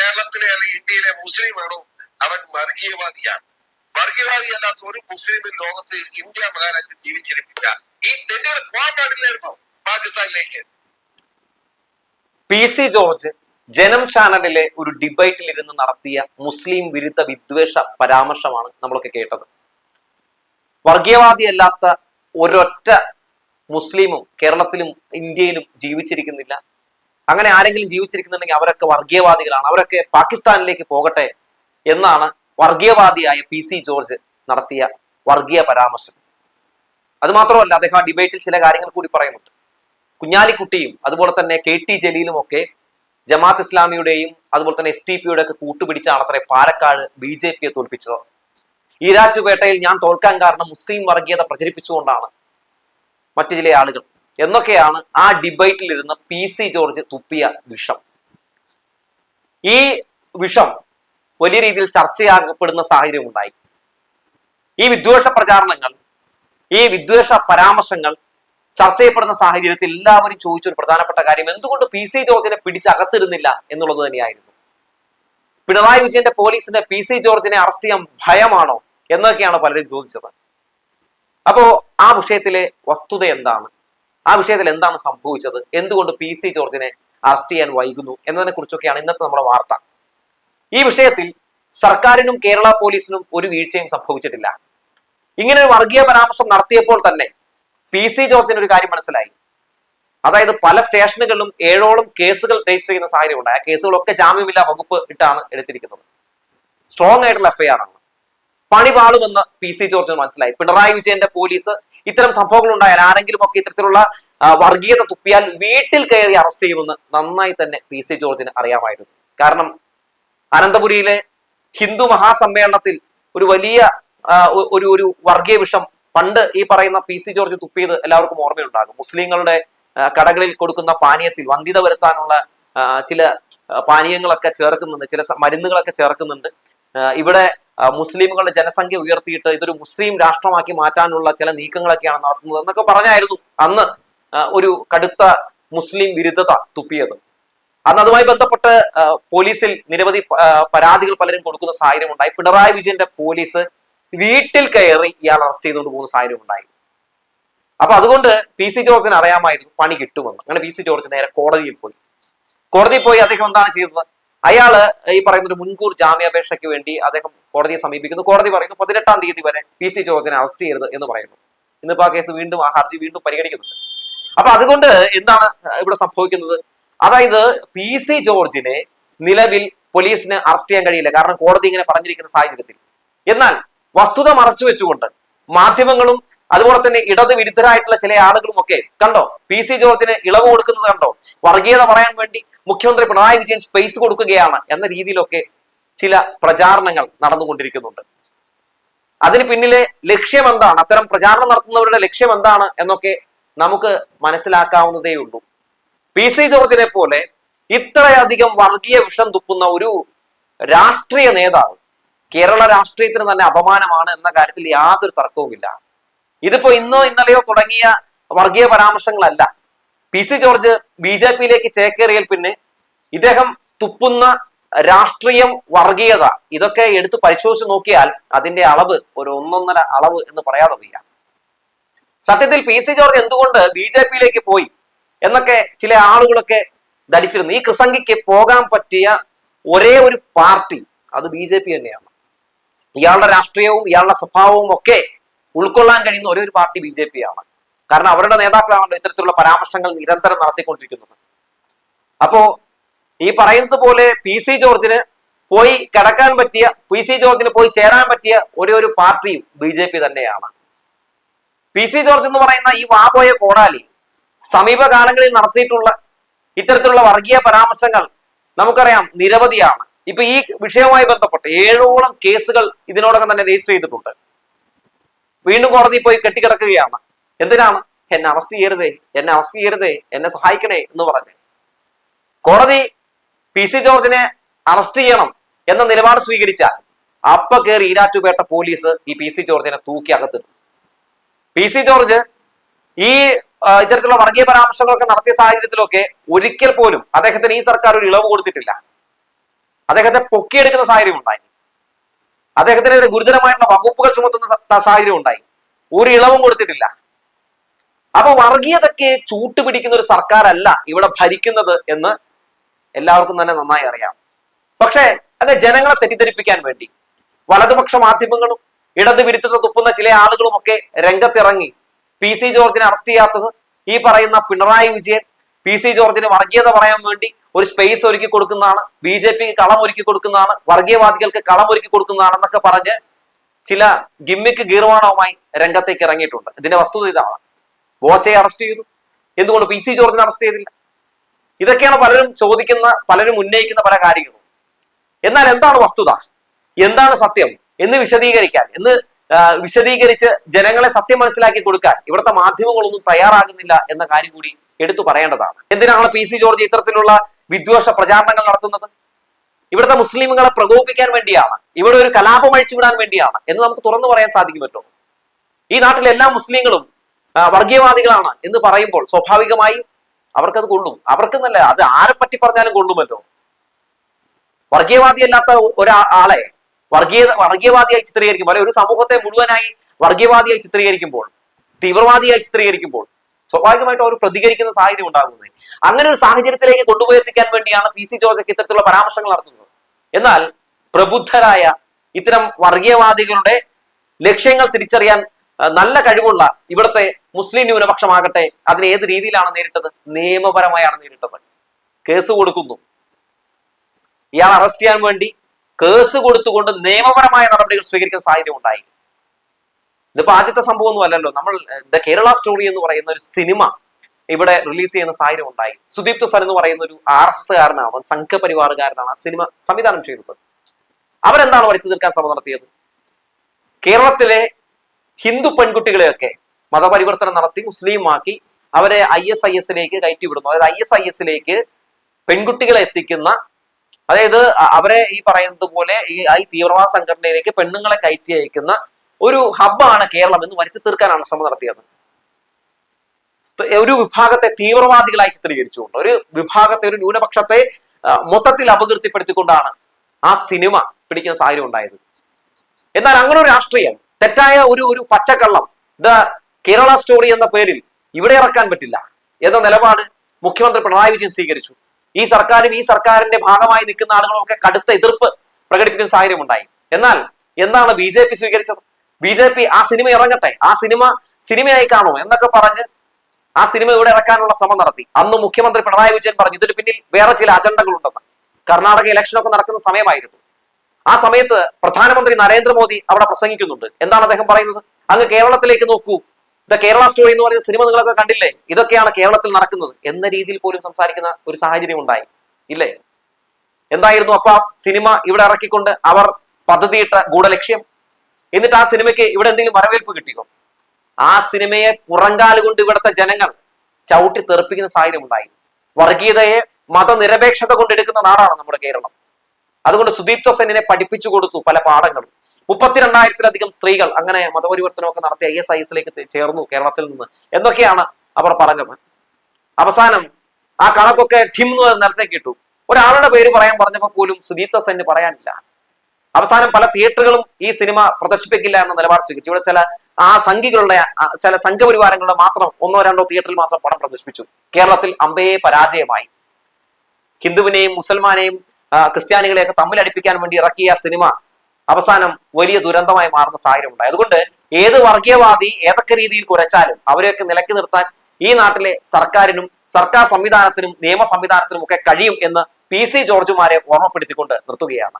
കേരളത്തിലെ അല്ലെങ്കിൽ ഇന്ത്യയിലെ മുസ്ലിം ആണോ അവൻ വർഗീയവാദിയാണ്. വർഗീയവാദി അല്ലാത്ത ഒരു മുസ്ലിം ലോകത്ത് ഇന്ത്യ മഹാരാജ്യം ജീവിച്ചിരിപ്പില്ല. ഈ തെറ്റുകൾ പോകാൻ പാടില്ലായിരുന്നോ പാകിസ്ഥാനിലേക്ക്? പി സി ജോർജ് ജനം ചാനലിലെ ഒരു ഡിബേറ്റിൽ ഇരുന്ന് നടത്തിയ മുസ്ലിം വിരുദ്ധ വിദ്വേഷ പരാമർശമാണ് നമ്മളൊക്കെ കേട്ടത്. വർഗീയവാദിയല്ലാത്ത ഒരൊറ്റ മുസ്ലിമും കേരളത്തിലും ഇന്ത്യയിലും ജീവിച്ചിരിക്കുന്നില്ല. അങ്ങനെ ആരെങ്കിലും ജീവിച്ചിരിക്കുന്നുണ്ടെങ്കിൽ അവരൊക്കെ വർഗീയവാദികളാണ്. അവരൊക്കെ പാകിസ്ഥാനിലേക്ക് പോകട്ടെ എന്നാണ് വർഗീയവാദിയായ പി സി ജോർജ് നടത്തിയ വർഗീയ പരാമർശം. അത് മാത്രമല്ല അദ്ദേഹം ആ ഡിബേറ്റിൽ ചില കാര്യങ്ങൾ കൂടി പറയുന്നുണ്ട്. കുഞ്ഞാലിക്കുട്ടിയും അതുപോലെ തന്നെ കെ ടി ജലീലും ഒക്കെ ജമാഅത്ത് ഇസ്ലാമിയുടെയും അതുപോലെ തന്നെ എസ് ടി പിയുടെ ഒക്കെ കൂട്ടുപിടിച്ചാണ് അത്ര പാലക്കാട് ബി ജെ പിയെ തോൽപ്പിച്ചത്. ഈരാറ്റുപേട്ടയിൽ ഞാൻ തോൽക്കാൻ കാരണം മുസ്ലിം വർഗീയത പ്രചരിപ്പിച്ചുകൊണ്ടാണ് മറ്റു ചില ആളുകൾ. എന്നൊക്കെയാണ് ആ ഡിബൈറ്റിലിരുന്ന പി സി ജോർജ് തുപ്പിയ വിഷം. ഈ വിഷം വലിയ രീതിയിൽ ചർച്ചയാകപ്പെടുന്ന സാഹചര്യം ഉണ്ടായി. ഈ വിദ്വേഷ പ്രചാരണങ്ങൾ ഈ വിദ്വേഷ പരാമർശങ്ങൾ ചർച്ച ചെയ്യപ്പെടുന്ന സാഹചര്യത്തിൽ എല്ലാവരും ചോദിച്ച ഒരു പ്രധാനപ്പെട്ട കാര്യം എന്തുകൊണ്ട് പി സി ജോർജിനെ പിടിച്ചകത്തിരുന്നില്ല എന്നുള്ളത് തന്നെയായിരുന്നു. പിണറായി വിജയന്റെ പോലീസിന് പി സി ജോർജിനെ അറസ്റ്റ് ചെയ്യാൻ ഭയമാണോ എന്നൊക്കെയാണ് പലരും ചോദിച്ചത്. അപ്പോ ആ വിഷയത്തിലെ വസ്തുത എന്താണ്? ആ വിഷയത്തിൽ എന്താണ് സംഭവിച്ചത്? എന്തുകൊണ്ട് പി സി ജോർജിനെ അറസ്റ്റ് ചെയ്യാൻ വൈകുന്നു എന്നതിനെ കുറിച്ചൊക്കെയാണ് ഇന്നത്തെ നമ്മുടെ വാർത്ത. ഈ വിഷയത്തിൽ സർക്കാരിനും കേരള പോലീസിനും ഒരു വീഴ്ചയും സംഭവിച്ചിട്ടില്ല. ഇങ്ങനെ ഒരു വർഗീയ പരാമർശം നടത്തിയപ്പോൾ തന്നെ പി സി ജോർജിന് ഒരു കാര്യം മനസ്സിലായി. അതായത് പല സ്റ്റേഷനുകളിലും ഏഴോളം കേസുകൾ രജിസ്റ്റർ ചെയ്യുന്ന സാഹചര്യം ഉണ്ടായി ആ കേസുകളൊക്കെ ജാമ്യമില്ലാ വകുപ്പ് ഇട്ടാണ് എടുത്തിരിക്കുന്നത്. സ്ട്രോങ് ആയിട്ടുള്ള എഫ്ഐആർ ആണ്. പണി പാളുമെന്ന് പി സി ജോർജിന് മനസ്സിലായി. പിണറായി വിജയന്റെ പോലീസ് ഇത്തരം സംഭവങ്ങൾ ഉണ്ടായാൽ ആരെങ്കിലും ഒക്കെ ഇത്തരത്തിലുള്ള വർഗീയത തുപ്പിയാൽ വീട്ടിൽ കയറി അറസ്റ്റ് ചെയ്യുമെന്ന് നന്നായി തന്നെ പി സി ജോർജിന് അറിയാമായിരുന്നു. കാരണം അനന്തപുരിയിലെ ഹിന്ദു മഹാസമ്മേളനത്തിൽ ഒരു വലിയ ഒരു ഒരു വർഗീയ വിഷം പണ്ട് ഈ പറയുന്ന പി സി ജോർജ് തുപ്പിയത് എല്ലാവർക്കും ഓർമ്മയുണ്ടാകും. മുസ്ലിങ്ങളുടെ കടകളിൽ കൊടുക്കുന്ന പാനീയത്തിൽ വന്ധ്യത വരുത്താനുള്ള ചില പാനീയങ്ങളൊക്കെ ചേർക്കുന്നുണ്ട് ചില മരുന്നുകളൊക്കെ ചേർക്കുന്നുണ്ട്. ഇവിടെ മുസ്ലിമുകളുടെ ജനസംഖ്യ ഉയർത്തിയിട്ട് ഇതൊരു മുസ്ലിം രാഷ്ട്രമാക്കി മാറ്റാനുള്ള ചില നീക്കങ്ങളൊക്കെയാണ് നടത്തുന്നത് എന്നൊക്കെ പറഞ്ഞായിരുന്നു അന്ന് ഒരു കടുത്ത മുസ്ലിം വിരുദ്ധത തുപ്പിയത്. അന്ന് അതുമായി ബന്ധപ്പെട്ട് പോലീസിൽ നിരവധി പരാതികൾ പലരും കൊടുക്കുന്ന സാഹചര്യം ഉണ്ടായി പിണറായി വിജയന്റെ പോലീസ് വീട്ടിൽ കയറി ഇയാൾ അറസ്റ്റ് ചെയ്തുകൊണ്ട് പോകുന്ന സാഹചര്യം ഉണ്ടായി അപ്പൊ അതുകൊണ്ട് പി സി ജോർജിന് അറിയാമായിരുന്നു പണി കിട്ടുമെന്ന്. അങ്ങനെ പി സി ജോർജ് നേരെ കോടതിയിൽ പോയി. കോടതിയിൽ പോയി അദ്ദേഹം എന്താണ് ചെയ്തത്? അയാൾ ഈ പറയുന്ന ഒരു മുൻകൂർ ജാമ്യാപേക്ഷയ്ക്ക് വേണ്ടി അദ്ദേഹം കോടതിയെ സമീപിക്കുന്നു. കോടതി പറയുന്നു പതിനെട്ടാം തീയതി വരെ പി സി ജോർജിനെ അറസ്റ്റ് ചെയ്യരുത് എന്ന് പറയുന്നു. ഇന്നിപ്പോ ആ കേസ് വീണ്ടും ആ ഹർജി വീണ്ടും പരിഗണിക്കുന്നുണ്ട്. അപ്പൊ അതുകൊണ്ട് എന്താണ് ഇവിടെ സംഭവിക്കുന്നത്? അതായത് പി സി ജോർജിനെ നിലവിൽ പോലീസിന് അറസ്റ്റ് ചെയ്യാൻ കഴിയില്ല. കാരണം കോടതി ഇങ്ങനെ പറഞ്ഞിരിക്കുന്ന സാഹചര്യത്തിൽ. എന്നാൽ വസ്തുത മറച്ചു വെച്ചുകൊണ്ട് മാധ്യമങ്ങളും അതുപോലെ തന്നെ ഇടത് വിരുദ്ധരായിട്ടുള്ള ചില ആളുകളും ഒക്കെ കണ്ടോ? പി സി ജോർജിന് ഇളവ് കൊടുക്കുന്നത് കണ്ടോ? വർഗീയത പറയാൻ വേണ്ടി മുഖ്യമന്ത്രി പിണറായി വിജയൻ സ്പേസ് കൊടുക്കുകയാണ് എന്ന രീതിയിലൊക്കെ ചില പ്രചാരണങ്ങൾ നടന്നുകൊണ്ടിരിക്കുന്നുണ്ട്. അതിന് പിന്നിലെ ലക്ഷ്യം എന്താണ്? അത്തരം പ്രചാരണം നടത്തുന്നവരുടെ ലക്ഷ്യം എന്താണ് എന്നൊക്കെ നമുക്ക് മനസ്സിലാക്കാവുന്നതേ ഉള്ളൂ. പി സി ജോർജിനെ പോലെ ഇത്രയധികം വർഗീയ വിഷം തുപ്പുന്ന ഒരു രാഷ്ട്രീയ നേതാവ് കേരള രാഷ്ട്രീയത്തിന് തന്നെ അപമാനമാണ് എന്ന കാര്യത്തിൽ യാതൊരു തർക്കവുമില്ല. ഇതിപ്പോ ഇന്നോ ഇന്നലെയോ തുടങ്ങിയ വർഗീയ പരാമർശങ്ങളല്ല. P C George B J പിയിലേക്ക് ചേക്കേറിയാൽ പിന്നെ ഇദ്ദേഹം തുപ്പുന്ന രാഷ്ട്രീയം വർഗീയത ഇതൊക്കെ എടുത്ത് പരിശോധിച്ച് നോക്കിയാൽ അതിന്റെ അളവ് ഒരു ഒന്നൊന്നര അളവ് എന്ന് പറയാതെ വയ്യ. സത്യത്തിൽ പി സി ജോർജ് എന്തുകൊണ്ട് ബി ജെ പിയിലേക്ക് പോയി എന്നൊക്കെ ചില ആളുകളൊക്കെ ധരിച്ചിരുന്നു. ഈ കൃസംഗിക്ക് പോകാൻ പറ്റിയ ഒരേ ഒരു പാർട്ടി അത് ബി ജെ പി തന്നെയാണ്. ഇയാളുടെ രാഷ്ട്രീയവും ഇയാളുടെ സ്വഭാവവും ഒക്കെ ഉൾക്കൊള്ളാൻ കഴിയുന്ന ഒരേ ഒരു പാർട്ടി ബി ജെ പി ആണ്. കാരണം അവരുടെ നേതാക്കളാണ് ഇത്തരത്തിലുള്ള പരാമർശങ്ങൾ നിരന്തരം നടത്തിക്കൊണ്ടിരിക്കുന്നത്. അപ്പോ ഈ പറയുന്നത് പോലെ പി സി ജോർജിന് പോയി കിടക്കാൻ പറ്റിയ പി സി ജോർജിന് പോയി ചേരാൻ പറ്റിയ ഒരേ ഒരു പാർട്ടിയും ബി ജെ പി തന്നെയാണ്. പി സി ജോർജ് എന്ന് പറയുന്ന ഈ വാപോയ കോടാലി സമീപകാലങ്ങളിൽ നടത്തിയിട്ടുള്ള ഇത്തരത്തിലുള്ള വർഗീയ പരാമർശങ്ങൾ നമുക്കറിയാം നിരവധിയാണ്. ഇപ്പൊ ഈ വിഷയവുമായി ബന്ധപ്പെട്ട് ഏഴോളം കേസുകൾ ഇതിനോടകം തന്നെ രജിസ്റ്റർ ചെയ്തിട്ടുണ്ട്. വീണ്ടും കോടതിയിൽ പോയി കെട്ടിക്കിടക്കുകയാണ്. എന്തിനാണ്? എന്നെ അറസ്റ്റ് ചെയ്യരുതേ എന്നെ അറസ്റ്റ് ചെയ്യരുതേ എന്നെ സഹായിക്കണേ എന്ന് പറഞ്ഞ്. കോടതി പി സി ജോർജിനെ അറസ്റ്റ് ചെയ്യണം എന്ന നിലപാട് സ്വീകരിച്ച അപ്പ കയറി ഈരാറ്റുപേട്ട പോലീസ് ഈ പി സി ജോർജിനെ തൂക്കി അകത്തിട്ടു പി സി ജോർജ് ഈ ഇത്തരത്തിലുള്ള വർഗീയ പരാമർശങ്ങളൊക്കെ നടത്തിയ സാഹചര്യത്തിലൊക്കെ ഒരിക്കൽ പോലും അദ്ദേഹത്തിന് ഈ സർക്കാർ ഒരു ഇളവ് കൊടുത്തിട്ടില്ല. അദ്ദേഹത്തെ പൊക്കിയെടുക്കുന്ന സാഹചര്യം ഉണ്ടായി. അദ്ദേഹത്തിനെതിരെ ഗുരുതരമായിട്ടുള്ള വകുപ്പുകൾ ചുമത്തുന്ന സാഹചര്യം ഉണ്ടായി. ഒരു ഇളവും കൊടുത്തിട്ടില്ല. അപ്പൊ വർഗീയതയ്ക്ക് ചൂട്ടുപിടിക്കുന്ന ഒരു സർക്കാരല്ല ഇവിടെ ഭരിക്കുന്നത് എന്ന് എല്ലാവർക്കും തന്നെ നന്നായി അറിയാം. പക്ഷേ അത് ജനങ്ങളെ തെറ്റിദ്ധരിപ്പിക്കാൻ വേണ്ടി വലതുപക്ഷ മാധ്യമങ്ങളും ഇടത് വിരുദ്ധത തുപ്പുന്ന ചില ആളുകളും ഒക്കെ രംഗത്തിറങ്ങി. പി സി ജോർജിനെ അറസ്റ്റ് ചെയ്യാത്തത് ഈ പറയുന്ന പിണറായി വിജയൻ പി സി ജോർജിന് വർഗീയത പറയാൻ വേണ്ടി ഒരു സ്പേസ് ഒരുക്കി കൊടുക്കുന്നതാണ് ബി ജെ പിക്ക് കളം ഒരുക്കി കൊടുക്കുന്നതാണ് വർഗീയവാദികൾക്ക് കളം ഒരുക്കി കൊടുക്കുന്നതാണെന്നൊക്കെ പറഞ്ഞ് ചില ഗിമ്മിക്ക് ഗീർവാണവുമായി രംഗത്തേക്ക് ഇറങ്ങിയിട്ടുണ്ട്. ഇതിന്റെ വസ്തുത ഇതാണ്. ബോച്ചയെ അറസ്റ്റ് ചെയ്തു. എന്തുകൊണ്ട് പി സി ജോർജിനെ അറസ്റ്റ് ചെയ്തില്ല? ഇതൊക്കെയാണ് പലരും ചോദിക്കുന്ന പലരും ഉന്നയിക്കുന്ന പല കാര്യങ്ങളും. എന്നാൽ എന്താണ് വസ്തുത? എന്താണ് സത്യം? എന്ന് വിശദീകരിക്കാൻ എന്ന് വിശദീകരിച്ച് ജനങ്ങളെ സത്യം മനസ്സിലാക്കി കൊടുക്കാൻ ഇവിടുത്തെ മാധ്യമങ്ങളൊന്നും തയ്യാറാകുന്നില്ല എന്ന കാര്യം കൂടി എടുത്തു പറയേണ്ടതാണ്. എന്തിനാണ് പി സി ജോർജ് ഇത്തരത്തിലുള്ള വിദ്വേഷ പ്രചാരണങ്ങൾ നടത്തുന്നത്. ഇവിടുത്തെ മുസ്ലിമുകളെ പ്രകോപിപ്പിക്കാൻ വേണ്ടിയാണ്. ഇവിടെ ഒരു കലാപം അഴിച്ചുവിടാൻ വേണ്ടിയാണ്. എന്ന് നമുക്ക് തുറന്നു പറയാൻ സാധിക്കുമല്ലോ. ഈ നാട്ടിലെ എല്ലാ മുസ്ലിങ്ങളും വർഗീയവാദികളാണ് എന്ന് പറയുമ്പോൾ സ്വാഭാവികമായും അവർക്കത് കൊള്ളും. അവർക്കെന്നല്ല അത് ആരെ പറ്റി പറഞ്ഞാലും കൊള്ളുമല്ലോ. വർഗീയവാദിയല്ലാത്ത ഒരാളെ വർഗീയ വർഗീയവാദിയായി ചിത്രീകരിക്കുമ്പോൾ അല്ലെ ഒരു സമൂഹത്തെ മുഴുവനായി വർഗീയവാദിയായി ചിത്രീകരിക്കുമ്പോൾ തീവ്രവാദിയായി ചിത്രീകരിക്കുമ്പോൾ സ്വാഭാവികമായിട്ട് അവർ പ്രതികരിക്കുന്ന സാഹചര്യം ഉണ്ടാകുന്നത്. അങ്ങനെ ഒരു സാഹചര്യത്തിലേക്ക് കൊണ്ടുപോയി എത്തിക്കാൻ വേണ്ടിയാണ് പി സി ജോർജൊക്കെ ഇത്തരത്തിലുള്ള പരാമർശങ്ങൾ നടത്തുന്നത്. എന്നാൽ പ്രബുദ്ധരായ ഇത്തരം വർഗീയവാദികളുടെ ലക്ഷ്യങ്ങൾ തിരിച്ചറിയാൻ നല്ല കഴിവുള്ള ഇവിടുത്തെ മുസ്ലിം ന്യൂനപക്ഷമാകട്ടെ അതിനെ ഏത് രീതിയിലാണ് നേരിട്ടത്? നിയമപരമായാണ് നേരിട്ടത്. കേസ് കൊടുക്കുന്നു. ഇയാൾ അറസ്റ്റ് ചെയ്യാൻ വേണ്ടി കേസ് കൊടുത്തുകൊണ്ട് നിയമപരമായ നടപടികൾ സ്വീകരിക്കുന്ന സാഹചര്യം ഉണ്ടായി. ഇതിപ്പോ ആദ്യത്തെ സംഭവം ഒന്നും അല്ലല്ലോ. നമ്മൾ ദ കേരള സ്റ്റോറി എന്ന് പറയുന്ന ഒരു സിനിമ ഇവിടെ റിലീസ് ചെയ്യുന്ന സാഹചര്യം ഉണ്ടായി. സുദീപ് തുസൻ എന്ന് പറയുന്ന ഒരു ആർ എസ് കാരനാണ്. സംഘപരിവാറുകാരനാണ്. ആ സിനിമ സംവിധാനം ചെയ്തത്. അവരെന്താണ് വരുത്തി തീർക്കാൻ ശ്രമം നടത്തിയത്? കേരളത്തിലെ ഹിന്ദു പെൺകുട്ടികളെയൊക്കെ മതപരിവർത്തനം നടത്തി മുസ്ലിമാക്കി അവരെ ഐ എസ് ഐ എസിലേക്ക് കയറ്റി വിടുന്നു അതായത് ഐ എസ് ഐ എസിലേക്ക് പെൺകുട്ടികളെ എത്തിക്കുന്ന അതായത് അവരെ ഈ പറയുന്നത് പോലെ ഈ ഈ തീവ്രവാദ സംഘടനയിലേക്ക് പെണ്ണുങ്ങളെ കയറ്റി അയക്കുന്ന ഒരു ഹബ്ബാണ് കേരളം എന്ന് വരുത്തി തീർക്കാനാണ് ശ്രമം നടത്തിയത്. ഒരു വിഭാഗത്തെ തീവ്രവാദികളായി ചിത്രീകരിച്ചുകൊണ്ട് ഒരു വിഭാഗത്തെ ഒരു ന്യൂനപക്ഷത്തെ മൊത്തത്തിൽ അപകീർത്തിപ്പെടുത്തിക്കൊണ്ടാണ് ആ സിനിമ പിടിക്കുന്ന സാഹചര്യം ഉണ്ടായത്. എന്നാൽ അങ്ങനെ ഒരു രാഷ്ട്രീയം തെറ്റായ ഒരു ഒരു പച്ചക്കള്ളം ദ കേരള സ്റ്റോറി എന്ന പേരിൽ ഇവിടെ ഇറക്കാൻ പറ്റില്ല എന്ന നിലപാട് മുഖ്യമന്ത്രി പിണറായി വിജയൻ സ്വീകരിച്ചു. ഈ സർക്കാരും ഈ സർക്കാരിന്റെ ഭാഗമായി നിൽക്കുന്ന ആളുകളൊക്കെ കടുത്ത എതിർപ്പ് പ്രകടിപ്പിക്കുന്ന സാഹചര്യം ഉണ്ടായി എന്നാൽ എന്താണ് ബി സ്വീകരിച്ചത്? ബി ജെ പി ആ സിനിമ ഇറങ്ങട്ടെ. ആ സിനിമ സിനിമയായി കാണും എന്നൊക്കെ പറഞ്ഞ് ആ സിനിമ ഇവിടെ ഇറക്കാനുള്ള ശ്രമം നടത്തി. അന്ന് മുഖ്യമന്ത്രി പിണറായി വിജയൻ പറഞ്ഞു ഇതിന് പിന്നിൽ വേറെ ചില അജണ്ടകളുണ്ടെന്ന്. കർണാടക ഇലക്ഷൻ ഒക്കെ നടക്കുന്ന സമയമായിരുന്നു. ആ സമയത്ത് പ്രധാനമന്ത്രി നരേന്ദ്രമോദി അവിടെ പ്രസംഗിക്കുന്നുണ്ട്. എന്താണ് അദ്ദേഹം പറയുന്നത്? അങ്ങ് കേരളത്തിലേക്ക് നോക്കൂ. ദ കേരള സ്റ്റോറി എന്ന് പറയുന്ന സിനിമ നിങ്ങളൊക്കെ കണ്ടില്ലേ? ഇതൊക്കെയാണ് കേരളത്തിൽ നടക്കുന്നത്. എന്ന രീതിയിൽ പോലും സംസാരിക്കുന്ന ഒരു സാഹചര്യം ഉണ്ടായി. ഇല്ലേ? എന്തായിരുന്നു? അപ്പൊ സിനിമ ഇവിടെ ഇറക്കിക്കൊണ്ട് അവർ പദ്ധതിയിട്ട ഗൂഢലക്ഷ്യം? എന്നിട്ട് ആ സിനിമയ്ക്ക് ഇവിടെ എന്തെങ്കിലും വരവേൽപ്പ് കിട്ടിയോ ആ സിനിമയെ പുറങ്കാൽ കൊണ്ട് ഇവിടുത്തെ ജനങ്ങൾ ചവിട്ടി തെറിപ്പിക്കുന്ന സാഹചര്യം ഉണ്ടായി. വർഗീയതയെ മതനിരപേക്ഷത കൊണ്ട് എടുക്കുന്ന നാടാണ് നമ്മുടെ കേരളം. അതുകൊണ്ട് സുദീപ് സെന്നിനെ പഠിപ്പിച്ചു കൊടുത്തു പല പാഠങ്ങളും. മുപ്പത്തിരണ്ടായിരത്തിലധികം സ്ത്രീകൾ അങ്ങനെ മതപരിവർത്തനമൊക്കെ നടത്തി ഐ എസ് ഐ എസിലേക്ക് ചേർന്നു കേരളത്തിൽ നിന്ന് എന്നൊക്കെയാണ് അവർ പറഞ്ഞത്. അവസാനം ആ കണക്കൊക്കെ ഠിം എന്ന് നിലത്തേക്ക് ഇട്ടു. ഒരാളുടെ പേര് പറയാൻ പറഞ്ഞപ്പോൾ പോലും സുദീപ് സെന്ന് പറയാനില്ല. അവസാനം പല തിയേറ്ററുകളും ഈ സിനിമ പ്രദർശിപ്പിക്കില്ല എന്ന നിലപാട് സ്വീകരിച്ചു. ഇവിടെ ചില ആ സംഘികളുടെ ചില സംഘപരിവാരങ്ങളുടെ മാത്രം ഒന്നോ രണ്ടോ തിയേറ്ററിൽ മാത്രം പടം പ്രദർശിപ്പിച്ചു. കേരളത്തിൽ അമ്പയെ പരാജയമായി. ഹിന്ദുവിനെയും മുസൽമാനെയും ക്രിസ്ത്യാനികളെയൊക്കെ തമ്മിലടിപ്പിക്കാൻ വേണ്ടി ഇറക്കിയ സിനിമ അവസാനം വലിയ ദുരന്തമായി മാറുന്ന സാഹചര്യം ഉണ്ടായി അതുകൊണ്ട് ഏത് വർഗീയവാദി ഏതൊക്കെ രീതിയിൽ കുറച്ചാലും അവരെയൊക്കെ നിലക്കി നിർത്താൻ ഈ നാട്ടിലെ സർക്കാരിനും സർക്കാർ സംവിധാനത്തിനും നിയമ സംവിധാനത്തിനും ഒക്കെ കഴിയും എന്ന് പി സി ജോർജുമാരെ ഓർമ്മപ്പെടുത്തിക്കൊണ്ട് നിർത്തുകയാണ്.